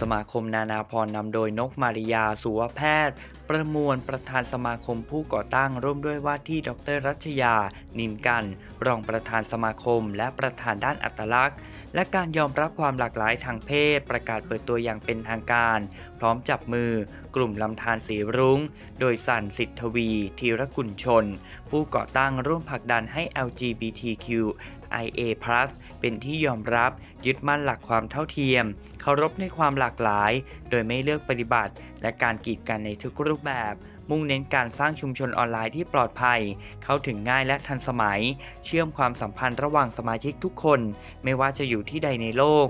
สมาคมนานาพรนำโดยนกมาริยาสุวแพทย์ ประมวลประธานสมาคมผู้ก่อตั้งร่วมด้วยว่าที่ดรรัชยา นินกัน รองประธานสมาคม และประธานด้านอัตลักษณ์ และการยอมรับความหลากหลายทางเพศ ประกาศเปิดตัวอย่างเป็นทางการ พร้อมจับมือกลุ่มลำธารสีรุง้ง โดยสันสิทธวีธีรกุลชน ผู้ก่อตั้งร่วมผลักดันให้ LGBTQ IA+ เป็นที่ยอมรับ ยึดมั่นหลักความเท่าเทียม เคารพในความหลากหลาย โดยไม่เลือกปฏิบัติ และการกีดกันในทุกรูปแบบ มุ่งเน้นการสร้างชุมชนออนไลน์ที่ปลอดภัย เข้าถึงง่ายและทันสมัย เชื่อมความสัมพันธ์ระหว่างสมาชิกทุกคน ไม่ว่าจะอยู่ที่ใดในโลก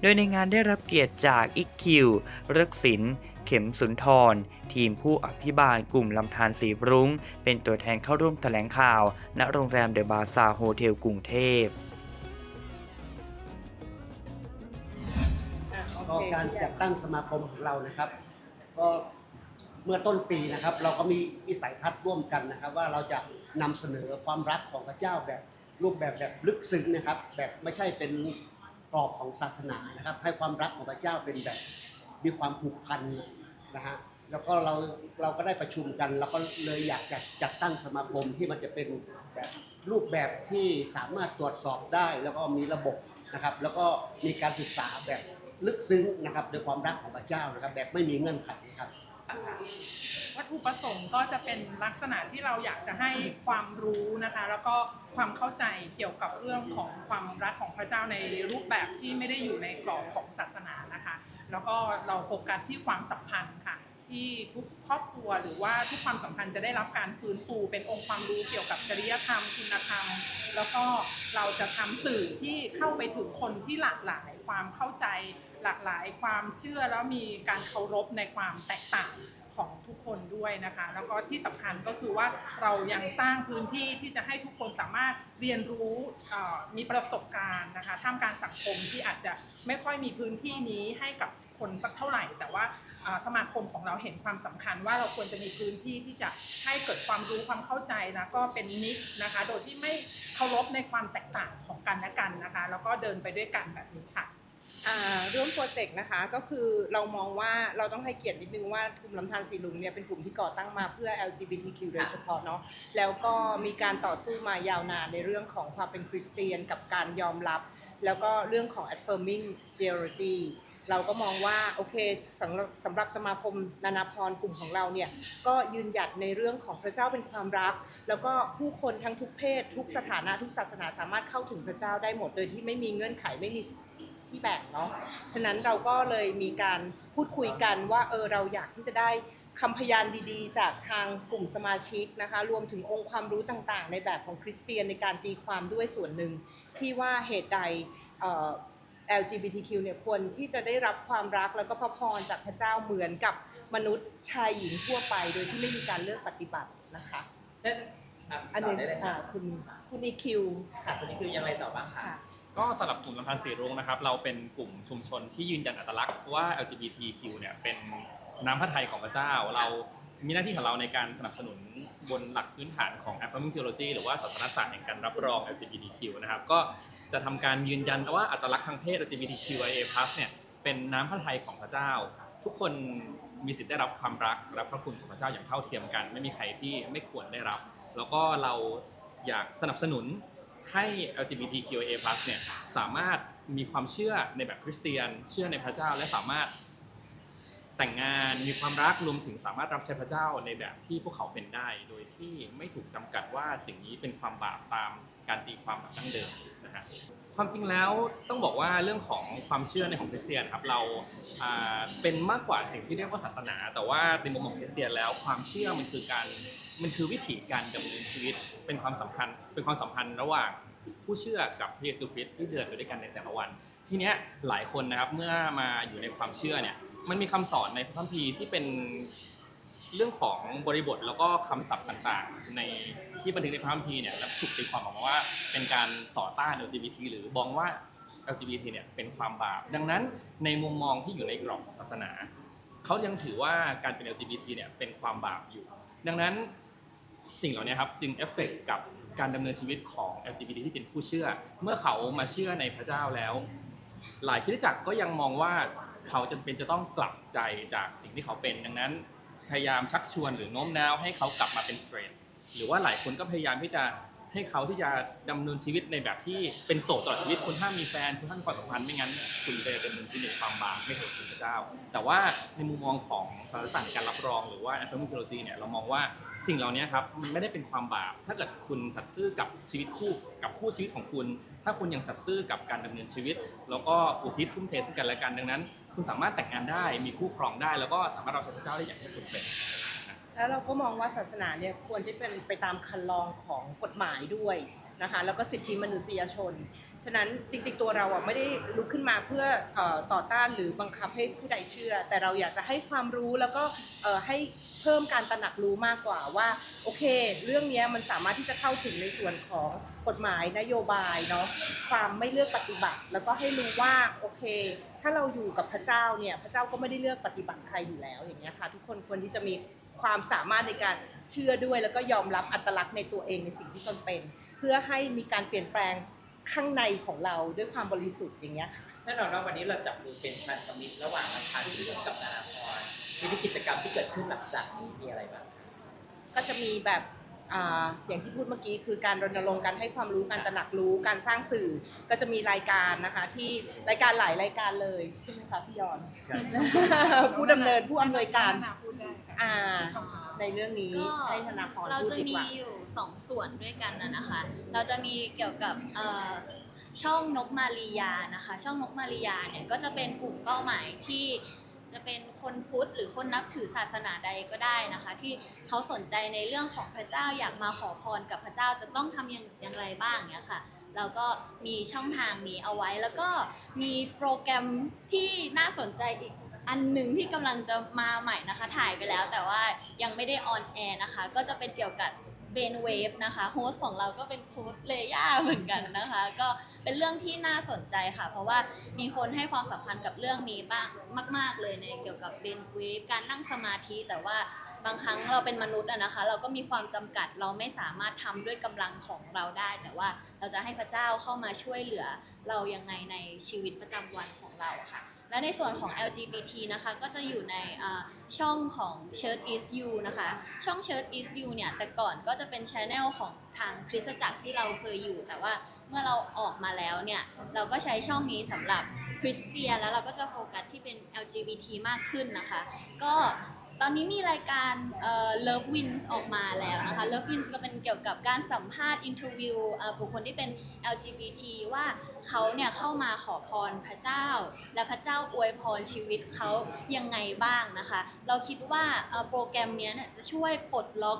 โดยในงานได้รับเกียรติจากอิกคิวเล็กษิน เข็มสุนทร ทีมผู้อภิบาลกลุ่มลำธารสีรุ้ง เป็นตัวแทนเข้าร่วมแถลงข่าว ณโรงแรมเดอะบาซาโฮเทลกรุงเทพก็การจัดตั้งสมาคมของเรานะครับ ก็เมื่อต้นปีนะครับ เราก็มีวิสัยทัศน์ร่วมกันนะครับ ว่าเราจะนำเสนอความรักของพระเจ้าแบบรูปแบบแบบลึกซึ้งนะครับ แบบไม่ใช่เป็นกรอบของศาสนานะครับ ให้ความรักของพระเจ้าเป็นแบบมีความผูกพัน นะฮะแล้วก็เราเราก็ได้ประชุมกันเราก็เลยอยากจะจัดตั้งสมาคมที่มันจะเป็นแบบรูปแบบที่สามารถตรวจสอบได้ แล้วก็มีระบบนะครับ แล้วก็มีการศึกษาแบบลึกซึ้งนะครับด้วยความรักของพระเจ้านะครับ แบบไม่มีเงื่อนไขครับ วัตถุประสงค์ก็จะเป็นลักษณะที่เราอยากจะให้ความรู้นะคะ แล้วก็ความเข้าใจเกี่ยวกับเรื่องของความรักของพระเจ้าในรูปแบบที่ไม่ได้อยู่ในกรอบของศาสนานะคะ แล้วก็เราโฟกัสที่ความสัมพันธ์ค่ะ ที่ทุกครอบครัวหรือว่าทุกความสัมพันธ์จะได้รับการฟื้นฟูเป็นองค์ความรู้เกี่ยวกับจริยธรรมคุณธรรม แล้วก็เราจะทำสื่อที่เข้าไปถึงคนที่หลากหลายความเข้าใจ หลากหลายความเชื่อแล้วมีการเคารพในความแตกต่างของทุกคนด้วยนะคะ แล้วก็ที่สำคัญก็คือว่าเรายังสร้างพื้นที่ที่จะให้ทุกคนสามารถเรียนรู้มีประสบการณ์นะคะท่ามกลางสังคมที่อาจจะไม่ค่อยมีพื้นที่นี้ให้กับ คนสักเท่าไหร่ แต่ว่าสมาคมของเราเห็นความสำคัญว่าเราควรจะมีพื้นที่ที่จะให้เกิดความรู้ความเข้าใจนะก็เป็นมิตรนะคะ โดยที่ไม่เคารพในความแตกต่างของกันและกันนะคะ แล้วก็เดินไปด้วยกันแบบนี้ค่ะร่วมโปรเจกต์นะคะก็คือเรามองว่าเราต้องให้เกียรตินิดนึงว่ากลุ่มลำธารสีลุงเนี่ยเป็นกลุ่มที่ก่อตั้งมาเพื่อ LGBTQ โดยเฉพาะเนาะแล้วก็มีการต่อสู้มายาวนานในเรื่องของความเป็นคริสเตียนกับการยอมรับ แล้วก็เรื่องของ affirming theology เราก็มองว่าโอเคสำหรับสำหรับสมาคมนานาพรกลุ่มของเราเนี่ยก็ยืนหยัดในเรื่องของพระเจ้าเป็นความรัก แล้วก็ผู้คนทั้งทุกเพศ ทุกสถานะทุกศาสนาสามารถเข้าถึงพระเจ้าได้หมดโดยที่ไม่มีเงื่อนไขไม่มีที่แบ่งเนาะฉะนั้นเราก็เลยมีการพูดคุยกันว่าเออเราอยากที่จะได้คำพยานดีๆ จากทางกลุ่มสมาชิกนะคะ รวมถึงองค์ความรู้ต่างๆ ในแบบของคริสเตียนในการตีความด้วยส่วนหนึ่งที่ว่าเหตุใดเ LGBTQ เนี่ยควรที่จะได้รับความรักแล้วก็พระพรจากพระเจ้าเหมือนกับมนุษย์ชายหญิงทั่วไป โดยที่ไม่มีการเลือกปฏิบัตินะคะเช่นอะอันต่อนี้ได้เลยอ่าค่ะคุณคุณ EQ ค่ะคนนี้คือยังไงต่อบ้างคะค่ะ ก็สำหรับกลุ่มลำพันธ์สีรุ้งนะครับ เราเป็นกลุ่มชุมชนที่ยืนยันอัตลักษณ์ว่า LGBTQ เนี่ยเป็นน้ำพระทัยของพระเจ้าเรามีหน้าที่ของเราในการสนับสนุนบนหลักพื้นฐานของ affirming theology หรือว่าศาสนศาสตร์แห่งการรับรอง LGBTQ นะครับ ก็ จะทำการยืนยันว่าอัตลักษณ์ทางเพศ LGBTQIA+ เนี่ยเป็นน้ำพระทัยของพระเจ้า ทุกคนมีสิทธิ์ได้รับความรักและพระคุณของพระเจ้าอย่างเท่าเทียมกัน ไม่มีใครที่ไม่ควรได้รับ แล้วก็เราอยากสนับสนุนให้ LGBTQIA+ เนี่ยสามารถมีความเชื่อในแบบคริสเตียน เชื่อในพระเจ้าและสามารถแต่งงานมีความรักรวมถึงสามารถรับใช้พระเจ้าในแบบที่พวกเขาเป็นได้ โดยที่ไม่ถูกจำกัดว่าสิ่งนี้เป็นความบาปตาม การตีความแบบดั้งเดิมนะฮะความจริงแล้วต้องบอกว่าเรื่องของความเชื่อในของคริสเตียนครับเราอ่าเป็นมากกว่าสิ่งที่เรียกว่าศาสนา แต่ว่าในมุมของคริสเตียนแล้วความเชื่อมันคือการมันคือวิถีการดำเนินชีวิตเป็นความสำคัญเป็นความสัมพันธ์ระหว่างผู้เชื่อกับพระเยซูคริสต์ที่เดินไปด้วยกันในแต่ละวัน ทีเนี้ยหลายคนนะครับเมื่อมาอยู่ในความเชื่อเนี่ยมันมีคำสอนในพระคัมภีร์ที่เป็น เรื่องของบริบทแล้วก็คำศัพท์ต่างๆ ในที่บันทึกในพระคัมภีร์เนี่ยแล้วถูกตีความออกมาว่าเป็นการต่อต้าน LGBT หรือมองว่า LGBT เนี่ยเป็นความบาป ดังนั้นในมุมมองที่อยู่ในกรอบของศาสนา เขายังถือว่าการเป็น LGBT เนี่ยเป็นความบาปอยู่ ดังนั้นสิ่งเหล่านี้ครับจึงเอฟเฟกต์กับการดำเนินชีวิตของ LGBT ที่เป็นผู้เชื่อ เมื่อเขามาเชื่อในพระเจ้าแล้ว หลายคริสตจักรก็ยังมองว่าเขาจำเป็นจะต้องกลับใจจากสิ่งที่เขาเป็นดังนั้น พยายามชักชวนหรือโน้มน้าวให้เขากลับมาเป็นสเตรทหรือว่าหลายคนก็พยายามที่จะให้เขาที่จะดำเนินชีวิตในแบบที่เป็นโสดตลอดชีวิตคุณห้ามมีแฟนคุณห้ามความสัมพันธ์ไม่งั้น คุณจะเป็นชีวิตในความบาปไม่ถูกพระเจ้า แต่ว่าในมุมมองของสารสารการรับรอง หรือว่า anthropology เนี่ยเรามองว่าสิ่งเหล่านี้ครับมันไม่ได้เป็นความบาป ถ้าเกิดคุณสัตย์ซื่อกับชีวิตคู่กับคู่ชีวิตของคุณ ถ้าคุณยังสัตย์ซื่อกับการดำเนินชีวิต แล้วก็อุทิศทุ่มเทซึ่งกันและกันดังนั้น คุณสามารถแต่งงานได้มีคู่ครองได้ แล้วก็สามารถรับใช้พระเจ้าได้อย่างที่คุณเป็นแล้วเราก็มองว่าศาสนาเนี่ยควรจะเป็นไปตามคันลองของกฎหมายด้วยนะคะแล้วก็สิทธิมนุษยชน ฉะนั้นจริงๆตัวเราอะไม่ได้ลุกขึ้นมาเพื่ออ่อต่อต้านหรือบังคับให้ผู้ใดเชื่อ แต่เราอยากจะให้ความรู้แล้วก็อ่อให้เพิ่มการตระหนักรู้มากกว่าว่าโอเค เรื่องนี้มันสามารถที่จะเข้าถึงในส่วนของกฎหมายนโยบายเนาะความไม่เลือกปฏิบัติ แล้วก็ให้รู้ว่าโอเค ถ้าเราอยู่กับพระเจ้าเนี่ยพระเจ้าก็ไม่ได้เลือกปฏิบัติใครอยู่แล้วอย่างเงี้ยค่ะทุกคนควรที่จะมีความสามารถในการเชื่อด้วย แล้วก็ยอมรับอัตลักษณ์ในตัวเองในสิ่งที่ตนเป็น เพื่อให้มีการเปลี่ยนแปลงข้างในของเราด้วยความบริสุทธิ์อย่างเงี้ยค่ะแน่นอนว่าวันนี้เราจับมือเป็นพันธมิตรระหว่างอาคารสีรุ้งกับนานาพรมีกิจกรรมที่เกิดขึ้นหลังจากนี้มีอะไรบ้างก็จะมีแบบ อ่าอย่างที่พูดเมื่อกี้คือการรณรงค์การให้ความรู้การตระหนักรู้การสร้างสื่อก็จะมีรายการนะคะที่รายการหลายรายการเลยใช่ไหมคะพี่ยอนผู้ดำเนินผู้อำนวยการนาพูดได้ค่ะอ่าในเรื่องนี้ก็ให้ธนาพรเราพูดจะดีมีกว่าอยู่สองส่วนด้วยกันนะนะคะ เราจะมีเกี่ยวกับเอ่อช่องนกมารียานะคะ ช่องนกมารียาเนี่ยก็จะเป็นกลุ่มเป้าหมายที่ จะเป็นคนพุทธหรือคนนับถือศาสนาใดก็ได้นะคะ ที่เขาสนใจในเรื่องของพระเจ้าอยากมาขอพรกับพระเจ้าจะต้องทำอย่างอย่างไรบ้างเนี่ยค่ะเราก็มีช่องทางนี้เอาไว้แล้วก็มีโปรแกรมที่น่าสนใจอีกอันหนึ่งที่กำลังจะมาใหม่นะคะ ถ่ายไปแล้วแต่ว่ายังไม่ได้ออนแอร์นะคะ ก็จะเป็นเกี่ยวกับ เบนเวฟนะคะโฮสของเราก็เป็นโค้ดเลย่าเหมือนกันนะคะ ก็เป็นเรื่องที่น่าสนใจค่ะ เพราะว่ามีคนให้ความสำคัญกับเรื่องนี้บ้างมาก ๆ เลยในเกี่ยวกับเบนเวฟการนั่งสมาธิแต่ว่าบางครั้งเราเป็นมนุษย์อะนะคะ เราก็มีความจำกัดเราไม่สามารถทำด้วยกำลังของเราได้ แต่ว่าเราจะให้พระเจ้าเข้ามาช่วยเหลือเรายังไงในชีวิตประจำวันของเราค่ะ และในส่วนของ LGBT นะคะก็จะอยู่ในช่องของ Church is You นะคะ ช่อง Church is You เนี่ยแต่ก่อนก็จะเป็นช anel ของทางคริสตจักรที่เราเคยอยู่ แต่ว่าเมื่อเราออกมาแล้วเนี่ย เราก็ใช้ช่องนี้สำหรับคริสเตียนแล้วเราก็จะโฟกัสที่เป็น LGBT มากขึ้นนะคะ ก็ ตอนนี้มีรายการเอ่อ Love Wins ออกมาแล้วนะคะ Love Wins ก็เป็นเกี่ยวกับการสัมภาษณ์อินทร์วิวบุคคลที่เป็น LGBT ว่าเขาเนี่ยเข้ามาขอพรพระเจ้า และพระเจ้าอวยพรชีวิตเขายังไงบ้างนะคะ เราคิดว่าโปรแกรมเนี้ยเนี่ยจะช่วยปลดล็อก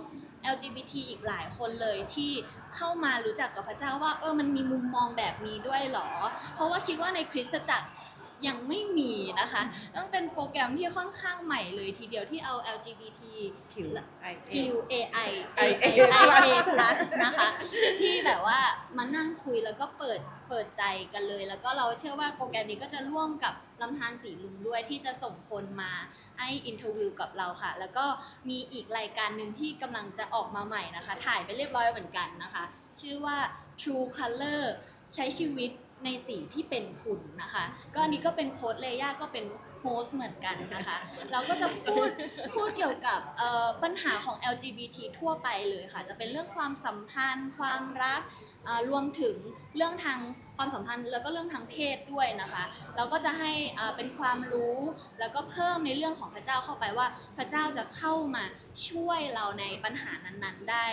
LGBT อีกหลายคนเลยที่เข้ามารู้จักกับพระเจ้าว่าเออมันมีมุมมองแบบนี้ด้วยเหรอ เพราะว่าคิดว่าในคริสตจักร ยังไม่มีนะคะต้องเป็นโปรแกรมที่ค่อนข้างใหม่เลยทีเดียวที่เอา LGBT คิว Q A I A A A I A plus นะคะ ที่แบบว่ามานั่งคุยแล้วก็เปิดเปิดใจกันเลย แล้วก็เราเชื่อว่าโปรแกรมนี้ก็จะร่วมกับลำธารสีลุงด้วยที่จะส่งคนมาให้อินเทอร์วิวกับเราค่ะ แล้วก็มีอีกรายการหนึ่งที่กำลังจะออกมาใหม่นะคะ ถ่ายไปเรียบร้อยเหมือนกันนะคะ ชื่อว่า True Color ใช้ชีวิต ในสีที่เป็นคุณนะคะ ก็อันนี้ก็เป็นโค้ดเลย่าก็เป็นโฮสต์เหมือนกันนะคะ เราก็จะพูดพูดเกี่ยวกับเอ่อปัญหาของ LGBT ทั่วไปเลยค่ะ จะเป็นเรื่องความสัมพันธ์ ความรักเอ่อรวมถึงเรื่องทางความสัมพันธ์แล้วก็เรื่องทางเพศด้วยนะคะ เราก็จะให้เอ่อเป็นความรู้แล้วก็เพิ่มในเรื่องของพระเจ้าเข้าไปว่า พระเจ้าจะเข้ามาช่วยเราในปัญหานั้นๆ ได้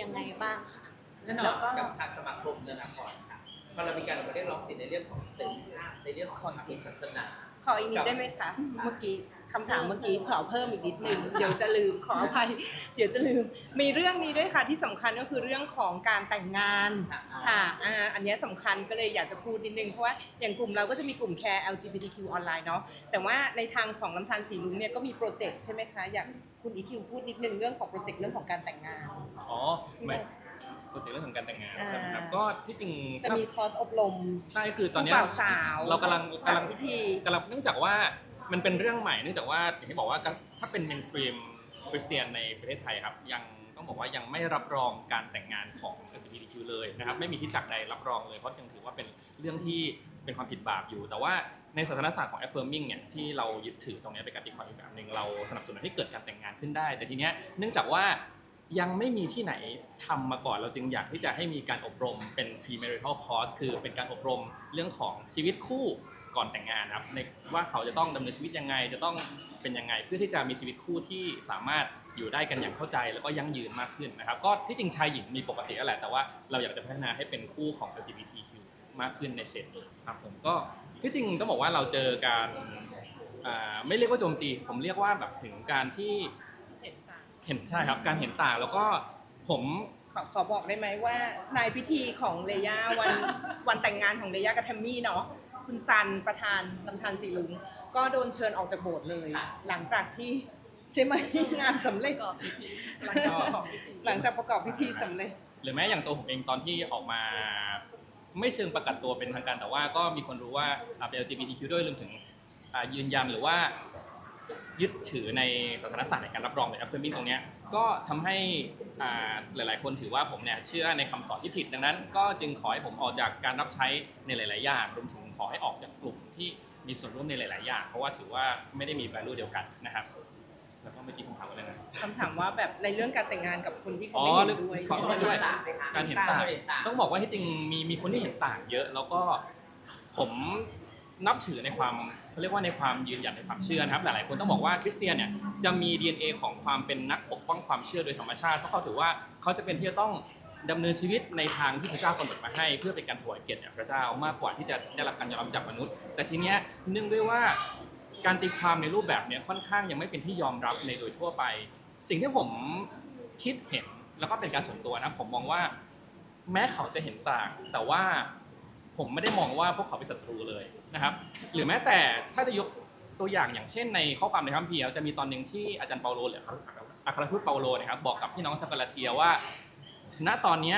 ยังไงบ้างค่ะแน่นอนกับทางสมาคมนานาพรค่ะ พอเรามีการออกมาเรียกร้องสิทธิในเรื่องของเสรีภาพในเรื่องของความคิดศาสนา ขออีกนิดได้ไหมคะ เมื่อกี้คำถามเมื่อกี้ขอเพิ่มอีกนิดนึง เดี๋ยวจะลืมขออภัยเดี๋ยวจะลืม มีเรื่องนี้ด้วยค่ะที่สำคัญก็คือเรื่องของการแต่งงานค่ะค่ะอ่าอันเนี้ยสำคัญก็เลยอยากจะพูดนิดนึง เพราะว่าอย่างกลุ่มเราก็จะมีกลุ่มแคร์ LGBTQ ออนไลน์เนาะแต่ว่าในทางของลำธารสีลุงเนี่ยก็มีโปรเจกต์ใช่ไหมคะ อยากคุณอีคิวพูดนิดนึงเรื่องของโปรเจกต์เรื่องของการแต่งงาน อ๋อไม่ โปรเจกต์เรื่องของการแต่งงานอ่าใช่ไหมครับก็ที่จริงจะมีคอร์สอบรมใช่คือตอนเนี้ยผู้บ่าวสาวเรากำลังกำลังพิธีกำลังเนื่องจากว่ามันเป็นเรื่องใหม่เนื่องจากว่าอย่างที่บอกว่าถ้าเป็นเมนสตรีมคริสเตียนในประเทศไทยครับยังต้องบอกว่ายังไม่รับรองการแต่งงานของ LGBTQ เลยนะครับไม่มีที่จักรใดรับรองเลยเพราะยังถือว่าเป็นเรื่องที่เป็นความผิดบาปอยู่ แต่ว่าในศาสนศาสตร์ของ affirming เนี่ยที่เรายึดถือตรงเนี้ยเป็นการตีความอีกแบบหนึ่งเราสนับสนุนให้เกิดการแต่งงานขึ้นได้ แต่ทีเนี้ยเนื่องจากว่า ยังไม่มีที่ไหนทำมาก่อนเราจึงอยากที่จะให้มีการอบรมเป็น premarital course คือเป็นการอบรมเรื่องของชีวิตคู่ก่อนแต่งงานนะครับในว่าเขาจะต้องดำเนินชีวิตยังไง จะต้องเป็นยังไงเพื่อที่จะมีชีวิตคู่ที่สามารถอยู่ได้กันอย่างเข้าใจ แล้วก็ยั่งยืนมากขึ้นนะครับ ก็ที่จริงชายหญิงมีปกติแล้วแหละแต่ว่าเราอยากจะพัฒนาให้เป็นคู่ของ LGBTQ มากขึ้นในเฉดนี้ครับผมก็ที่จริงต้องบอกว่าเราเจอการไม่เรียกว่าโจมตี ผมเรียกว่าแบบถึงการที่ เห็นต่างเห็นใช่ครับ การเห็นต่างแล้วก็ผมขอขอบอกได้ไหมว่า ในพิธีของเลย่าวัน วันแต่งงานของเลย่ากับแทมมี่เนาะคุณซันประธานลำธารสีลุง ก็โดนเชิญออกจากโบสถ์เลย หลังจากที่ใช่ไหมงานสำเร็จ ประกอบพิธี หลังจากหลังจากประกอบพิธีสำเร็จ หรือแม้อย่างตัวผมเองตอนที่ออกมา ไม่เชิงประกาศตัวเป็นทางการแต่ว่าก็มีคนรู้ว่าอ่าเป็น LGBTQ ด้วยรวมถึงอ่ายืนยันหรือว่า ยึดถือในศาสนศาสตร์ในการรับรองใน affirming ตรงเนี้ยก็ทำให้อ่าหลาย ๆ คนถือว่าผมเนี่ยเชื่อในคำสอนที่ผิดดังนั้น ก็จึงขอให้ผมออกจากการรับใช้ในหลาย ๆ อย่างรวมถึงขอให้ออกจากกลุ่มที่มีส่วนร่วมในหลาย ๆ อย่าง เพราะว่าถือว่าไม่ได้มี value เดียวกันนะครับแล้วก็เมื่อกี้คำถามอะไรนะคำถามว่าแบบในเรื่องการแต่งงานกับคนที่เขาอ๋อไม่เห็นเรื่องด้วยขอโทษด้วยต่างไหมคะการเห็นต่างเห็นต่าง ต้องบอกว่าที่จริงมีมีคนที่เห็นต่างเยอะ แล้วก็ผม นับถือในความเขาเรียกว่าในความยืนหยัดในความเชื่อนะครับหลายๆคนต้องบอกว่าคริสเตียนเนี่ยจะมี DNA ของความเป็นนักปกป้องความเชื่อโดยธรรมชาติเพราะเขาถือว่าเขาจะเป็นที่จะต้องดำเนินชีวิตในทางที่พระเจ้ากำหนดมาให้ เพื่อเป็นการถวายเกียรติแด่พระเจ้ามากกว่าที่จะได้รับการยอมรับจากมนุษย์ แต่ทีเนี้ยเนื่องด้วยว่าการตีความในรูปแบบเนี้ยค่อนข้างยังไม่เป็นที่ยอมรับในโดยทั่วไป สิ่งที่ผมคิดเห็นแล้วก็เป็นการส่วนตัวนะผมมองว่า แม้เขาจะเห็นต่างแต่ว่า ผมไม่ได้มองว่าพวกเขาเป็นศัตรูเลยนะครับหรือแม้แต่ถ้าจะยกตัวอย่างอย่างเช่นในข้อความในคัมภีร์จะมีตอนหนึ่งที่อาจารย์เปาโลหรืออัครทูตเปาโลนะครับบอกกับพี่น้องชาวกาลาเทียว่า ณตอนนี้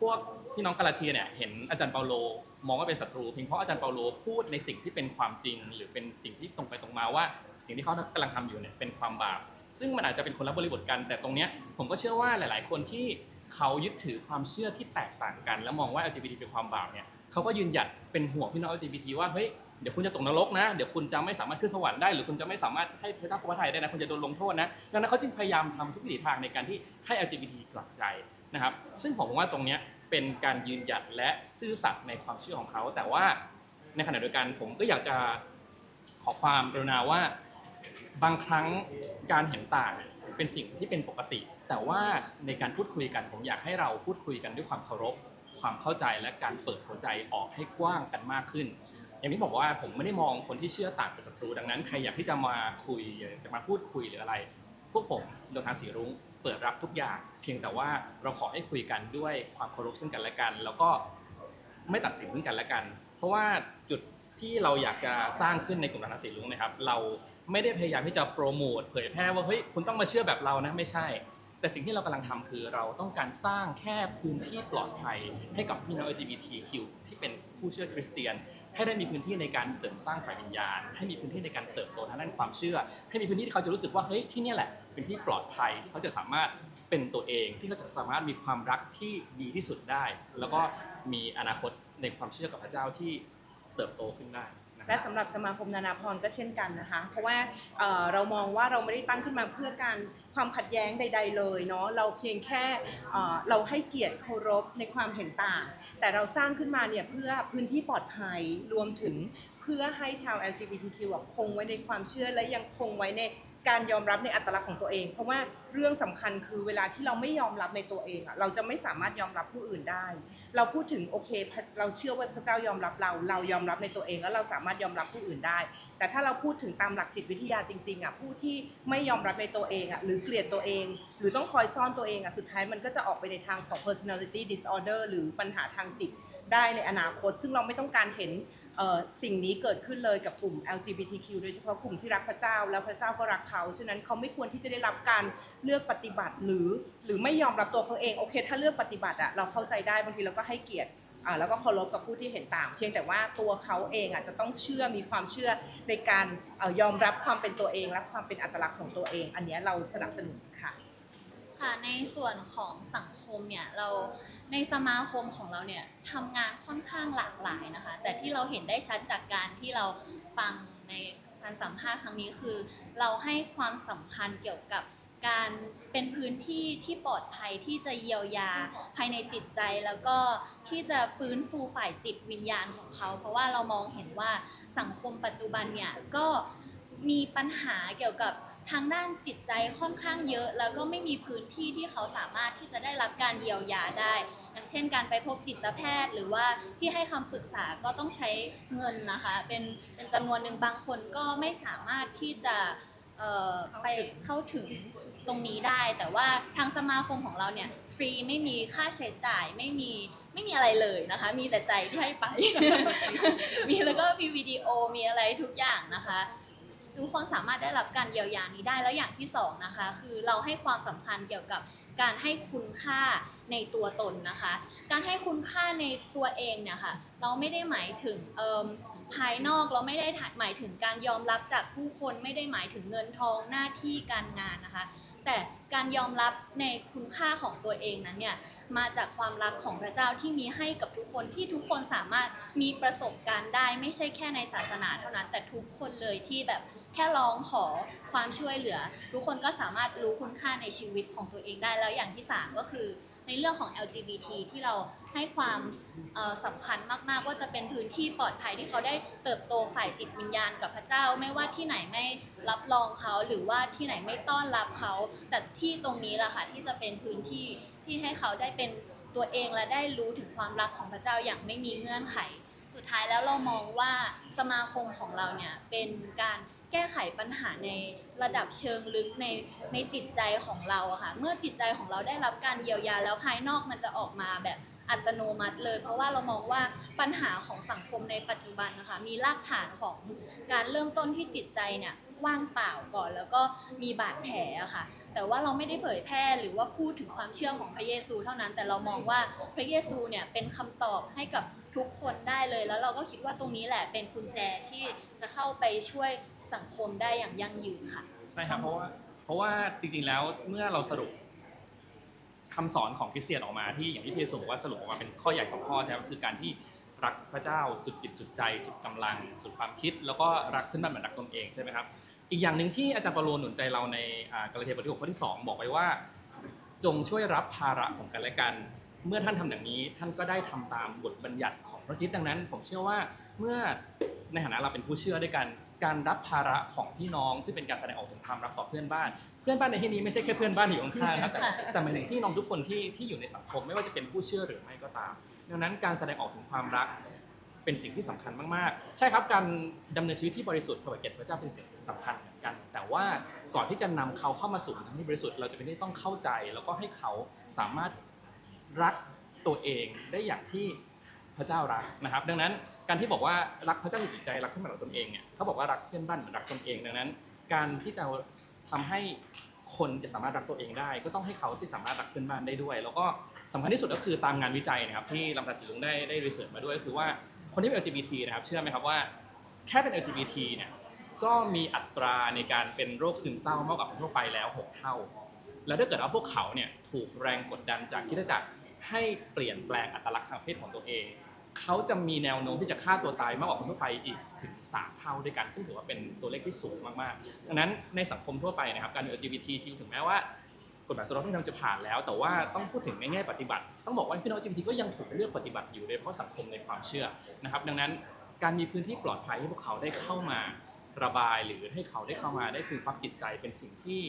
พวกพี่น้องกาลาเทียเนี่ยเห็นอาจารย์เปาโลมองว่าเป็นศัตรูเพียงเพราะอาจารย์เปาโลพูดในสิ่งที่เป็นความจริง หรือเป็นสิ่งที่ตรงไปตรงมาว่า สิ่งที่เขากำลังทำอยู่เนี่ยเป็นความบาปซึ่งมันอาจจะเป็นคนละบริบทกัน แต่ตรงเนี้ยผมก็เชื่อว่าหลาย ๆ คนที่เขายึดถือความเชื่อที่แตกต่างกัน แล้วมองว่า LGBT เป็นความบาปเนี่ย เขาก็ยืนหยัดเป็นห่วงพี่น้อง LGBT ว่าเฮ้ยเดี๋ยวคุณจะตกนรกนะ เดี๋ยวคุณจะไม่สามารถขึ้นสวรรค์ได้ หรือคุณจะไม่สามารถให้พระเจ้าพระทัยได้นะ คุณจะโดนลงโทษนะ ดังนั้นเขาจึงพยายามทำทุกวิถีทางในการที่ให้ LGBT กลับใจนะครับ ซึ่งผมว่าตรงนี้เป็นการยืนหยัดและซื่อสัตย์ในความเชื่อของเขา แต่ว่าในขณะเดียวกันผมก็อยากจะขอความกรุณาว่าบางครั้งการเห็นต่างเป็นสิ่งที่เป็นปกติ แต่ว่าในการพูดคุยกันผมอยากให้เราพูดคุยกันด้วยความเคารพ ความเข้าใจและการเปิดหัวใจออกให้กว้างกันมากขึ้น อย่างที่บอกว่าผมไม่ได้มองคนที่เชื่อต่างเป็นศัตรูดังนั้นใครอยากที่จะมาคุยอยากจะมาพูดคุยหรืออะไร พวกผมโดยทางสีรุ้งเปิดรับทุกอย่าง เพียงแต่ว่าเราขอให้คุยกันด้วยความเคารพซึ่งกันและกัน แล้วก็ไม่ตัดสินซึ่งกันและกัน เพราะว่าจุดที่เราอยากจะสร้างขึ้นในกลุ่มทางสีรุ้งนะครับ เราไม่ได้พยายามที่จะโปรโมทเผยแพร่ว่าเฮ้ยคุณต้องมาเชื่อแบบเรานะไม่ใช่ แต่สิ่งที่เรากำลังทำคือเราต้องการสร้างแค่พื้นที่ปลอดภัย ให้กับพี่น้อง LGBTQ ที่เป็นผู้เชื่อคริสเตียน ให้ได้มีพื้นที่ในการเสริมสร้างฝ่ายวิญญาณ ให้มีพื้นที่ในการเติบโตทางด้านความเชื่อ ให้มีพื้นที่ที่เขาจะรู้สึกว่าเฮ้ยที่นี่แหละเป็นที่ปลอดภัยที่เขาจะสามารถเป็นตัวเองที่เขาจะสามารถมีความรักที่ดีที่สุดได้ แล้วก็มีอนาคตในความเชื่อกับพระเจ้าที่เติบโตขึ้นได้ และรับสำหรับสมาคมนานาพรก็เช่นกันนะคะ เพราะว่าเรามองว่าเราไม่ได้ตั้งขึ้นมาเพื่อการความขัดแย้งใด ๆ เลยเนาะเราเพียงแค่เราให้เกียรติเคารพในความเห็นต่าง แต่เราสร้างขึ้นมาเนี่ยเพื่อพื้นที่ปลอดภัยรวมถึงเพื่อให้ชาว LGBTQ คงไว้ในความเชื่อและยังคงไว้ในการยอมรับในอัตลักษณ์ของตัวเอง เพราะว่าเรื่องสำคัญคือเวลาที่เราไม่ยอมรับในตัวเองอะเราจะไม่สามารถยอมรับผู้อื่นได้ เราพูดถึงโอเคเราเชื่อว่าพระเจ้ายอมรับเรา เรายอมรับในตัวเองแล้วเราสามารถยอมรับผู้อื่นได้ แต่ถ้าเราพูดถึงตามหลักจิตวิทยาจริงๆอะผู้ที่ไม่ยอมรับในตัวเองอะหรือเกลียดตัวเอง หรือต้องคอยซ่อนตัวเองอะสุดท้ายมันก็จะออกไปในทางของ personality disorder หรือปัญหาทางจิตได้ในอนาคต ซึ่งเราไม่ต้องการเห็น สิ่งนี้เกิดขึ้นเลยกับกลุ่ม LGBTQ โดยเฉพาะกลุ่มที่รักพระเจ้า แล้วพระเจ้าก็รักเขา ฉะนั้นเขาไม่ควรที่จะได้รับการเลือกปฏิบัติหรือ หรือไม่ยอมรับตัวเขาเองโอเค ถ้าเลือกปฏิบัติอะเราเข้าใจได้บางทีเราก็ให้เกียรติอ่าแล้วก็เคารพกับผู้ที่เห็นต่าง เพียงแต่ว่าตัวเขาเองอะจะต้องเชื่อมีความเชื่อในการอยอมรับความเป็นตัวเองและความเป็นอัตลักษณ์ของตัวเอง อันนี้เราสนับสนุนค่ะ ค่ะในส่วนของสังคมเนี่ยเรา ในสมาคมของเราเนี่ยทำงานค่อนข้างหลากหลายนะคะ แต่ที่เราเห็นได้ชัดจากการที่เราฟังในการสัมภาษณ์ครั้งนี้คือ เราให้ความสำคัญเกี่ยวกับการเป็นพื้นที่ที่ปลอดภัยที่จะเยียวยาภายในจิตใจแล้วก็ที่จะฟื้นฟูฝ่ายจิตวิญญาณของเขา เพราะว่าเรามองเห็นว่าสังคมปัจจุบันเนี่ยก็มีปัญหาเกี่ยวกับทางด้านจิตใจค่อนข้างเยอะ แล้วก็ไม่มีพื้นที่ที่เขาสามารถที่จะได้รับการเยียวยาได้ อย่างเช่นการไปพบจิตแพทย์ หรือว่าที่ให้คำปรึกษาก็ต้องใช้เงินนะคะ เป็นเป็นจำนวนหนึ่งบางคนก็ไม่สามารถที่จะเอ่อไปเข้าถึงตรงนี้ได้ แต่ว่าทางสมาคมของเราเนี่ยฟรีไม่มีค่าใช้จ่ายไม่มีไม่มีอะไรเลยนะคะ มีแต่ใจที่ให้ไป มีแล้วก็มีวิดีโอมีอะไรทุกอย่างนะคะ ทุกคนสามารถได้รับการเยียวยานี้ได้แล้วอย่างที่สองนะคะ คือเราให้ความสำคัญเกี่ยวกับการให้คุณค่า ในตัวตนนะคะ การให้คุณค่าในตัวเองเนี่ยค่ะเราไม่ได้หมายถึงภายนอกเราไม่ได้หมายถึงการยอมรับจากผู้คนไม่ได้หมายถึงเงินทองหน้าที่การงานนะคะ แต่การยอมรับในคุณค่าของตัวเองนั้นเนี่ยมาจากความรักของพระเจ้าที่มีให้กับทุกคนที่ทุกคนสามารถมีประสบการณ์ได้ไม่ใช่แค่ในศาสนาเท่านั้น แต่ทุกคนเลยที่แบบแค่ร้องขอความช่วยเหลือ ทุกคนก็สามารถรู้คุณค่าในชีวิตของตัวเองได้แล้วอย่างที่สามก็คือ ในเรื่องของ LGBT ที่เราให้ความเอ่อสำคัญมากๆ ว่าจะเป็นพื้นที่ปลอดภัยที่เขาได้เติบโตฝ่ายจิตวิญญาณกับพระเจ้า ไม่ว่าที่ไหนไม่รับรองเขาหรือว่าที่ไหนไม่ต้อนรับเขา แต่ที่ตรงนี้แหละค่ะที่จะเป็นพื้นที่ที่ให้เขาได้เป็นตัวเองและได้รู้ถึงความรักของพระเจ้าอย่างไม่มีเงื่อนไข สุดท้ายแล้วเรามองว่า สมาคมของเราเนี่ยเป็นการแก้ไขปัญหาในระดับเชิงลึกในในจิตใจของเราอะค่ะเมื่อจิตใจของเราได้รับการเยียวยาแล้วภายนอกมันจะออกมาแบบอัตโนมัติเลย เพราะว่าเรามองว่าปัญหาของสังคมในปัจจุบันนะคะมีรากฐานของการเริ่มต้นที่จิตใจเนี่ยว่างเปล่าก่อน แล้วก็มีบาดแผลอะค่ะ แต่ว่าเราไม่ได้เผยแพร่หรือว่าพูดถึงความเชื่อของพระเยซูเท่านั้นแต่เรามองว่าพระเยซูเนี่ยเป็นคำตอบให้กับ ทุกคนได้เลย แล้วเราก็คิดว่าตรงนี้แหละเป็นกุญแจที่จะเข้าไปช่วยสังคมได้อย่างยั่งยืนค่ะ ใช่ครับเพราะว่าเพราะว่าจริงๆแล้วเมื่อเราสรุปคำสอนของคริสเตียนออกมาที่อย่างที่พี่เยซูบอกว่าสรุปออกมาเป็นข้อใหญ่สองข้อใช่ไหมคือการที่รักพระเจ้าสุดจิตสุดใจ สุดกำลัง สุดความคิด แล้วก็รักขึ้นบ้านเหมือนรักตนเองใช่ไหมครับอีกอย่างหนึ่งที่อาจารย์ปาโลหนุนใจเราในกาลาเทียบทที่หกข้อที่สองบอกไว้ว่า จงช่วยรับภาระของกันและกัน เมื่อท่านทำอย่างนี้ท่านก็ได้ทำตามบทบัญญัติของพระคริสต์ดังนั้น ผมเชื่อว่าเมื่อในฐานะเราเป็นผู้เชื่อด้วยกันการรับภาระของพี่น้อง ซึ่งเป็นการแสดงออกถึงความรักต่อเพื่อนบ้าน เพื่อนบ้านในที่นี้ไม่ใช่แค่เพื่อนบ้านที่อยู่ข้างๆนะแต่ค่ะแต่หมายถึงพี่น้องทุกคนที่ที่อยู่ในสังคมไม่ว่าจะเป็นผู้เชื่อหรือไม่ก็ตาม ดังนั้นการแสดงออกถึงความรักเป็นสิ่งที่สำคัญมากๆ ใช่ครับการดำเนินชีวิตที่บริสุทธิ์ถวายเกียรติพระเจ้าเป็นสิ่งสำคัญเหมือนกัน แต่ว่าก่อนที่จะนำเขาเข้ามาสู่ทางที่บริสุทธิ์เราจะเป็นที่ต้องเข้าใจ แล้วก็ให้เขาสามารถ รักตัวเองได้อย่างที่พระเจ้ารักนะครับ ดังนั้นการที่บอกว่ารักพระเจ้าสุดจิตใจรักเพื่อนบ้านของตนเองเนี่ยเขาบอกว่ารักเพื่อนบ้านเหมือนรักตนเอง ดังนั้น การที่จะทำให้คนจะสามารถรักตัวเองได้ ก็ต้องให้เขาที่สามารถรักเพื่อนบ้านได้ด้วย แล้วก็สำคัญที่สุดก็คือตามงานวิจัยนะครับที่ลำพันธ์ศิลุงได้ได้รีเสิร์ชมาด้วยก็คือว่าคนที่เป็น LGBT นะครับเชื่อไหมครับว่าแค่เป็น LGBT เนี่ยก็มีอัตราในการเป็นโรคซึมเศร้ามากกว่าคนทั่วไปแล้ว 6 เท่า แล้วถ้าเกิดว่าพวกเขาเนี่ยถูกแรงกดดันจากคิดจักร ให้เปลี่ยนแปลงอัตลักษณ์ทางเพศของตัวเอง เขาจะมีแนวโน้มที่จะฆ่าตัวตายมากกว่าคนทั่วไปอีกถึง 3 เท่าด้วยกัน ซึ่งถือว่าเป็นตัวเลขที่สูงมากๆ ดังนั้นในสังคมทั่วไปนะครับการเป็น LGBT ถึงแม้ว่ากฎหมายสมรสเท่าเทียมจะผ่านแล้ว แต่ว่าต้องพูดถึงในแง่ปฏิบัติ ต้องบอกว่าพี่น้อง LGBT ก็ยังถูกเลือกปฏิบัติอยู่โดยเฉพาะสังคมในความเชื่อนะครับ ดังนั้นการมีพื้นที่ปลอดภัยให้พวกเขาได้เข้ามาระบายหรือให้เขาได้เข้ามาได้คืนฟักจิตใจเป็นสิ่งที่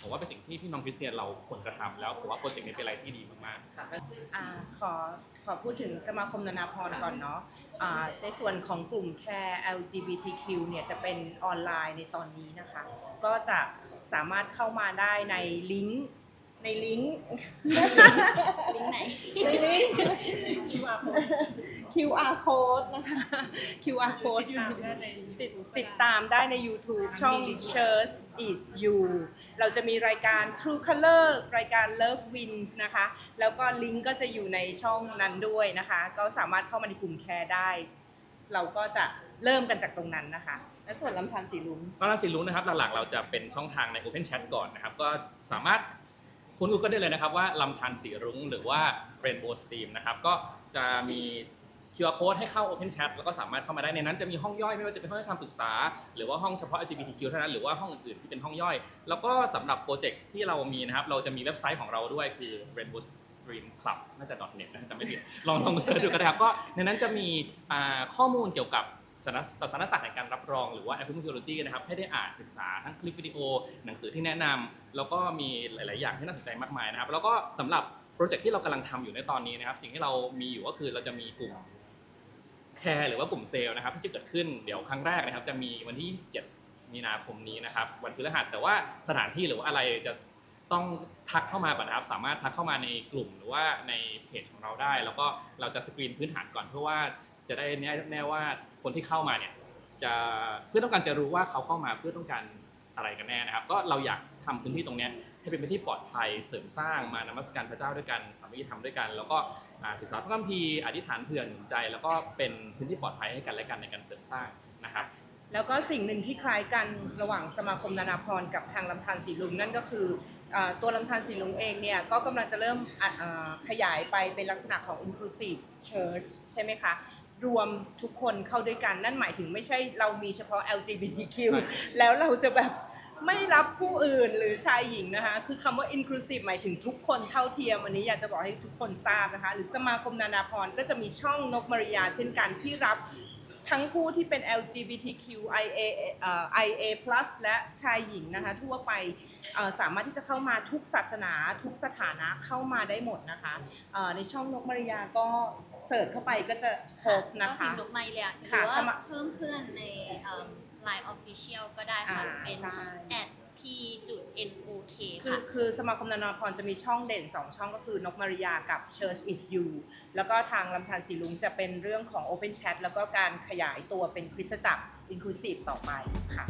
ผมว่าเป็นสิ่งที่พี่น้องคริสเตียนเราควรกระทำแล้วผมว่าโปรเจกต์นี้เป็นอะไรที่ดีมากๆอ่าขอขอพูดถึงสมาคมนานาพรก่อนเนาะอ่าในส่วนของกลุ่มแคร์ LGBTQ เนี่ยจะเป็นออนไลน์ในตอนนี้นะคะ ก็จะสามารถเข้ามาได้ในลิงก์ในลิงก์ ลิงก์ไหน ในลิงก์ QR code QR code นะคะ QR code ติดตามได้ในติดติดตามได้ใน YouTube ช่อง Church is you เราจะมีรายการ True Colors รายการ Love Wins นะคะ แล้วก็ลิงก์ก็จะอยู่ในช่องนั้นด้วยนะคะ ก็สามารถเข้ามาในกลุ่มแคร์ได้ เราก็จะเริ่มกันจากตรงนั้นนะคะ และส่วนลำธารสีลุง ก็ราศีลุ้งนะครับหลักๆเราจะเป็นช่องทางใน Open Chat ก่อนนะครับก็สามารถคุณกูก็ได้เลยนะครับว่าลำธารสีรุ้งหรือว่า Rainbow Steam นะครับก็จะมี QR code ให้เข้า Open Chat แล้วก็สามารถเข้ามาได้ในนั้นจะมีห้องย่อยไม่ว่าจะเป็นห้องให้คำปรึกษา หรือว่าห้องเฉพาะ LGBTQ เท่านั้นหรือว่าห้องอื่นๆที่เป็นห้องย่อย แล้วก็สำหรับโปรเจกต์ที่เรามีนะครับเราจะมีเว็บไซต์ของเราด้วยคือ Rainbow Stream Club น่าจะ .net นะจำไม่ผิดลองลองเสิร์ชดูก็ได้ครับก็ในนั้นจะมีข้อมูลเกี่ยวกับศาสนศาสนศาสตร์แห่งการรับรองหรือว่า epidemiology นะครับให้ได้อ่านศึกษาทั้งคลิปวิดีโอ หนังสือที่แนะนำแล้วก็มีหลาย ๆ อย่างที่น่าสนใจมากมายนะครับ แล้วก็สำหรับโปรเจกต์ที่เรากำลังทำอยู่ในตอนนี้นะครับ สิ่งที่เรามีอยู่ก็คือเราจะมีกลุ่ม แคร์หรือว่ากลุ่มเซลล์นะครับที่จะเกิดขึ้นเดี๋ยวครั้งแรกนะครับ จะมีวันที่ 27 มีนาคมนี้นะครับ วันพฤหัสแต่ว่าสถานที่หรือว่าอะไรจะต้องทักเข้ามาก่อนนะครับ สามารถทักเข้ามาในกลุ่มหรือว่าในเพจของเราได้ แล้วก็เราจะสกรีนพื้นฐานก่อนเพื่อว่าจะได้แน่แน่ว่าคนที่เข้ามาเนี่ยจะเพื่อต้องการจะรู้ว่าเขาเข้ามาเพื่อต้องการอะไรกันแน่นะครับ ก็เราอยาก ทำพื้นที่ตรงเนี้ยให้เป็นพื้นที่ปลอดภัยเสริมสร้างมานมัสการพระเจ้าด้วยกันสามัคคีธรรมด้วยกัน แล้วก็อ่าศึกษาพระคัมภีร์อธิษฐานเผื่อหนุนใจ แล้วก็เป็นพื้นที่ปลอดภัยให้กันและกันในการเสริมสร้างนะครับแล้วก็สิ่งหนึ่งที่คล้ายกันระหว่างสมาคมนานาพรกับทางลำธารสีลุงนั่นก็คือเอ่อตัวลำธารสีลุงเองเนี่ยก็กำลังจะเริ่มอะเอ่อขยายไปเป็นลักษณะของ inclusive church ใช่ไหมคะ รวมทุกคนเข้าด้วยกันนั่นหมายถึงไม่ใช่เรามีเฉพาะ LGBTQ แล้วเราจะแบบ ไม่รับผู้อื่นหรือชายหญิงนะคะ คือคำว่า inclusive หมายถึงทุกคนเท่าเทียมอันนี้อยากจะบอกให้ทุกคนทราบนะคะ หรือสมาคมนานาพรก็จะมีช่องนกมาริยาเช่นกันที่รับทั้งผู้ที่เป็น LGBTQ IA เอ่อ IA+ และชายหญิงนะคะทั่วไปเอ่อสามารถที่จะเข้ามาทุกศาสนาทุกสถานะเข้ามาได้หมดนะคะเอ่อในช่องนกมาริยาก็เสิร์ชเข้าไปก็จะพบนะก็คะพิมพ์นกไมเรียหรือค่ะว่าสมัครเพิ่มเพื่อนใน ไลน์ออฟฟิเชียลก็ได้ค่ะ อ่าเป็น ใช่ at p จุด nok คือค่ะ คือสมาคมนานาพรจะมีช่องเด่น 2 ช่องก็คือนกมาริยากับ Church is you แล้วก็ทางลำธารสีลุงจะเป็นเรื่องของ Open Chat แล้วก็การขยายตัวเป็นคริสตจักร Inclusive ต่อไปค่ะ